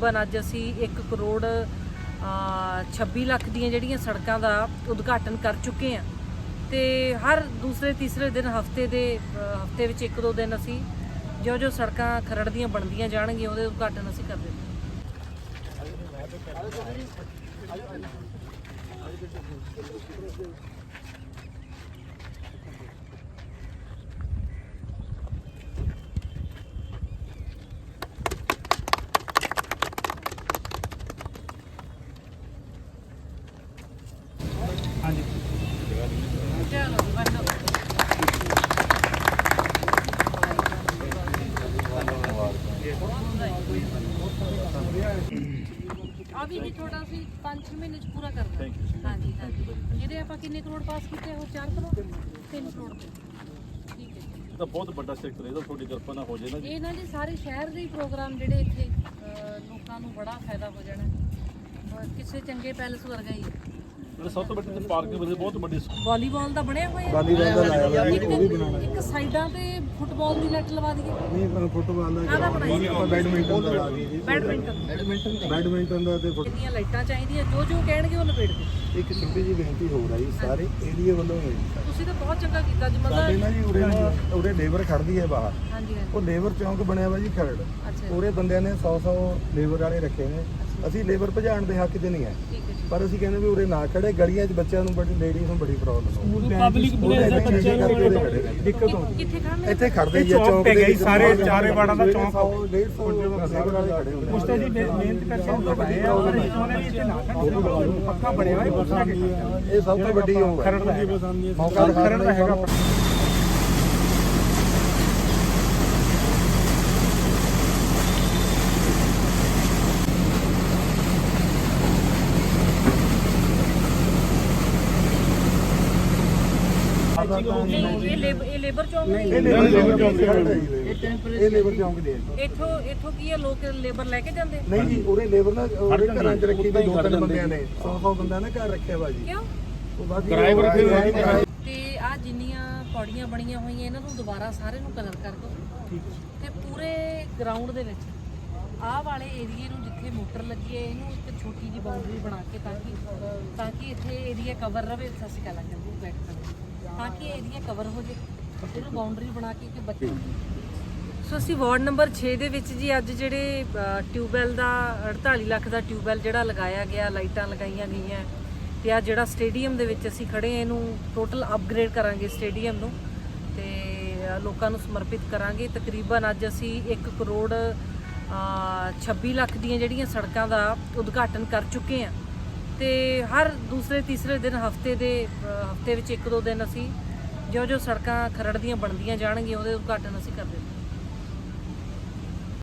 ਬਨ ਅੱਜ ਅਸੀਂ 1 ਕਰੋੜ ਅ, 26 ਲੱਖ ਦੀਆਂ ਜਿਹੜੀਆਂ ਸੜਕਾਂ ਦਾ ਉਦਘਾਟਨ ਕਰ ਚੁੱਕੇ ਹਾਂ। ਤੇ ਹਰ ਦੂਸਰੇ ਤੀਸਰੇ ਦਿਨ ਹਫ਼ਤੇ ਦੇ ਹਫ਼ਤੇ ਵਿੱਚ ਇੱਕ ਦੋ ਦਿਨ ਅਸੀਂ ਜੋ ਜੋ ਸੜਕਾਂ ਖਰੜ ਦੀਆਂ ਬਣਦੀਆਂ ਜਾਣਗੀਆਂ ਉਹਦੇ ਉਦਘਾਟਨ ਅਸੀਂ ਕਰਦੇ ਹਾਂ ਹਾਂਜੀ ਚਲੋ ਬੰਦੋ ਆ ਵੀ ਜੀ ਥੋੜਾ ਸੀ 5 ਮਹੀਨੇ ਚ ਪੂਰਾ ਕਰਨਾ ਹਾਂਜੀ ਹਾਂਜੀ। ਇਹਦੇ ਆਪਾਂ ਕਿੰਨੇ ਕਰੋੜ ਪਾਸ ਕੀਤੇ ਉਹ 4 ਕਰੋੜ 3 ਕਰੋੜ ਦੇ। ਠੀਕ ਹੈ ਜੀ। ਤਾਂ ਬਹੁਤ ਵੱਡਾ ਸੈਕਟਰ ਇਹਦਾ ਤੁਹਾਡੀ ਕਿਰਪਾ ਨਾਲ ਹੋ ਨਾ ਜੀ। ਇਹ ਨਾ ਜੀ ਸਾਰੇ ਸ਼ਹਿਰ ਦੇ ਪ੍ਰੋਗਰਾਮ ਜਿਹੜੇ ਇੱਥੇ ਲੋਕਾਂ ਨੂੰ ਬੜਾ ਫਾਇਦਾ ਹੋ ਜਾਣਾ। ਕਿਸੇ ਚੰਗੇ ਪੈਲਸ ਵਰਗਾ ਹੀ। ਜਿਹੜੇ ਸਭ ਤੋਂ ਵੱਡੀ ਤੇ ਪਾਰਕ ਦੇ ਬਹੁਤ ਵੱਡੀ ਵਾਲੀਬਾਲ ਦਾ ਬਣਿਆ ਹੋਇਆ ਵਾਲੀਬਾਲ ਦਾ ਲਾਇਆ ਹੋਇਆ ਇੱਕ ਇੱਕ ਸਾਈਡਾਂ ਤੇ ਫੁੱਟਬਾਲ ਦੀ ਨੈਟ ਲਵਾ ਦਈਏ। ਨਹੀਂ ਫੁੱਟਬਾਲ ਦਾ ਕਾਹਦਾ ਬਣਾਈ ਆਪਾਂ ਬੈਡਮਿੰਟਨ ਦਾ ਲਾ ਦਈਏ। ਜੀ ਬੈਡਮਿੰਟਨ ਬੈਡਮਿੰਟਨ ਦਾ ਤੇ ਫੁੱਟ- ਕਿੰਨੀਆਂ ਲਾਈਟਾਂ ਚਾਹੀਦੀਆਂ ਜੋ ਜੋ ਕਹਿਣਗੇ ਉਹ ਲਪੇਟ ਦੇ ਇੱਕ ਛੋਟੀ ਜਿਹੀ ਬੇਨਤੀ ਹੋ ਰਹੀ ਸਾਰੇ ਏਰੀਏ ਵੱਲੋਂ ਹੈ ਜੀ। ਤੁਸੀਂ ਤਾਂ ਬਹੁਤ ਚੰਗਾ ਕੀਤਾ ਜੀ ਸਾਡੇ ਮਤਲਬ ਨਾ ਜੀ ਉਰੇ ਨਾ ਉਰੇ ਲੇਬਰ ਖੜਦੀ ਹੈ ਬਾਹਰ। ਹਾਂਜੀ। ਹਾਂਜੀ ਉਹ ਲੇਬਰ ਚੌਂਕ ਬਣਿਆ ਵਾ ਜੀ ਖਰੜ। ਅੱਛਾ ਬੰਦਿਆਂ ਨੇ 100 100 ਲੇਬਰ ਵਾਲੇ ਰੱਖੇ ਨੇ। ਅਸੀਂ ਲੇਬਰ ਭਜਾਉਣ ਦੇ ਹੱਕ 'ਚ ਨਹੀਂ ਹੈ। ਹੈ ਪਰ ਅਸੀਂ ਕਹਿੰਦੇ ਵੀ ਉਰੇ ਨਾ ਖੜੇ ਗਲੀਆਂ 'ਚ ਬੱਚਿਆਂ ਨੂੰ ਬੜੀ ਲੇਡੀਜ਼ ਨੂੰ ਬੜੀ ਪ੍ਰੋਬਲਮ ਹੋ। ਪਬਲਿਕ ਬੱਚਿਆਂ ਨੂੰ ਦਿੱਕਤ ਕਿ- ਕਿੱਥੇ ਖੜਨੇ ਇੱਥੇ ਖੜਦੇ ਜੀ ਚੌਂਕ ਚੌਂਕ ਤੇ ਦੇ ਗਈ, ਵਿੱਚ ਸਾਰੇ ਚਾਰੇ ਵਾਰਡਾਂ ਦਾ ਚੌਂਕ ਆ। 150 ਲੇਬਰ ਵਾਲੇ ਖੜੇ ਹੁੰਦੇ ਉਸ ਤੇ ਜੀ ਮਿਹਨਤ ਕਰਕੇ ਉਹ ਬਣਾਏ ਆ ਔਰ ਉਹਨਾਂ ਨੇ ਇੱਥੇ ਨਾ ਖੜ੍ਹਨਾ। ਪੱਕਾ ਬਣਿਆ ਹੋਇਆ ਇਹ ਸਭ ਤੋਂ ਵੱਡੀ ਉਹ ਹੈ ਦਾ ਮੌਕਾ ਖਰੜ ਦਾ ਹੈਗਾ। ਨਹੀਂ ਇਹ ਲੇਬਰ ਇਹ ਲੇਬਰ ਚੌਂਕ ਨਹੀਂ ਇਹ ਲੇਬਰ ਚੌਂਕ ਇਹ ਲੇਬਰ ਚੌਂਕ ਦੇ। ਇੱਥੋਂ ਇੱਥੋਂ ਕੀ ਹੈ? ਲੋਕ ਲੇਬਰ ਲੈ ਕੇ ਜਾਂਦੇ? ਨਹੀਂ ਜੀ ਉਰੇ ਲੇਬਰ ਨਾ ਉਰੇ ਘਰਾਂ 'ਚ ਰੱਖੀ ਵੀ ਦੋ ਤਿੰਨ ਬੰਦਿਆਂ ਨੇ। 100 100 ਬੰਦਾ ਨਾ ਘਰ ਰੱਖਿਆ ਵਾ ਜੀ ਕਿਉਂ ਹੋਏ ਨੇ ਤੇ ਆ ਜਿੰਨੀਆਂ ਪੌੜੀਆਂ ਬਣੀਆਂ ਹੋਈਆਂ ਇਹਨਾਂ ਨੂੰ ਦੁਬਾਰਾ ਸਾਰੇ ਨੂੰ ਕਲਰ ਕਰ ਦਿਓ। ਤੇ ਪੂਰੇ ਗਰਾਊਂਡ ਦੇ ਵਿੱਚ ਆਹ ਵਾਲੇ ਏਰੀਏ ਨੂੰ ਜਿੱਥੇ ਮੋਟਰ ਲੱਗੀ ਹੈ ਇਹਨੂੰ ਇੱਕ ਛੋਟੀ ਜਿਹੀ ਬਾਉਂਡਰੀ ਬਣਾ ਕੇ ਤਾਂ ਕਿ ਤਾਂ ਕਿ ਇੱਥੇ ਏਰੀਆ ਕਵਰ ਰਵੇ ਸਤਿ ਸ਼੍ਰੀ ਅਕਾਲ ਅੰਕਲ ਜੀ ਬੈਠ ਸਕਦੇ ਤਾਂ ਕਿ ਏਰੀਆ ਕਵਰ ਹੋ ਜੇ। ਇਹਨੂੰ ਬਾਉਂਡਰੀ ਬਣਾ ਕੇ ਕਿ ਬੱਚੇ ਸੋ ਅਸੀਂ ਵਾਰਡ ਨੰਬਰ 6 ਦੇ ਵਿੱਚ ਜੀ ਅੱਜ ਜਿਹੜੇ ਟਿਊਬਵੈਲ ਦਾ 48 ਲੱਖ ਦਾ ਟਿਊਬਵੈਲ ਜਿਹੜਾ ਲਗਾਇਆ ਗਿਆ ਲਾਈਟਾਂ ਲਗਾਈਆਂ ਗਈਆਂ। ਤੇ ਆ ਜਿਹੜਾ ਸਟੇਡੀਅਮ ਦੇ ਵਿੱਚ ਅਸੀਂ ਖੜੇ ਇਹਨੂੰ ਟੋਟਲ ਅਪਗ੍ਰੇਡ ਕਰਾਂਗੇ ਸਟੇਡੀਅਮ ਨੂੰ। ਤੇ ਲੋਕਾਂ ਨੂੰ ਸਮਰਪਿਤ ਕਰਾਂਗੇ। ਤਕਰੀਬਨ ਅੱਜ ਅਸੀਂ 1 ਕਰੋੜ ਅ, 26 ਲੱਖ ਦੀਆਂ ਜਿਹੜੀਆਂ ਸੜਕਾਂ ਦਾ ਉਦਘਾਟਨ ਕਰ ਚੁੱਕੇ ਹਾਂ। ਤੇ ਹਰ ਦੂਸਰੇ, ਤੀਸਰੇ ਦਿਨ ਹਫ਼ਤੇ ਦੇ ਹਫ਼ਤੇ ਵਿੱਚ ਇੱਕ ਦੋ ਦਿਨ ਅਸੀਂ ਜੋ ਜੋ ਸੜਕਾਂ ਖਰੜ ਦੀਆਂ ਬਣਦੀਆਂ ਜਾਣਗੀਆਂ, ਉਹਦੇ ਉਦਘਾਟਨ ਅਸੀਂ ਕਰਦੇ ਹਾਂ।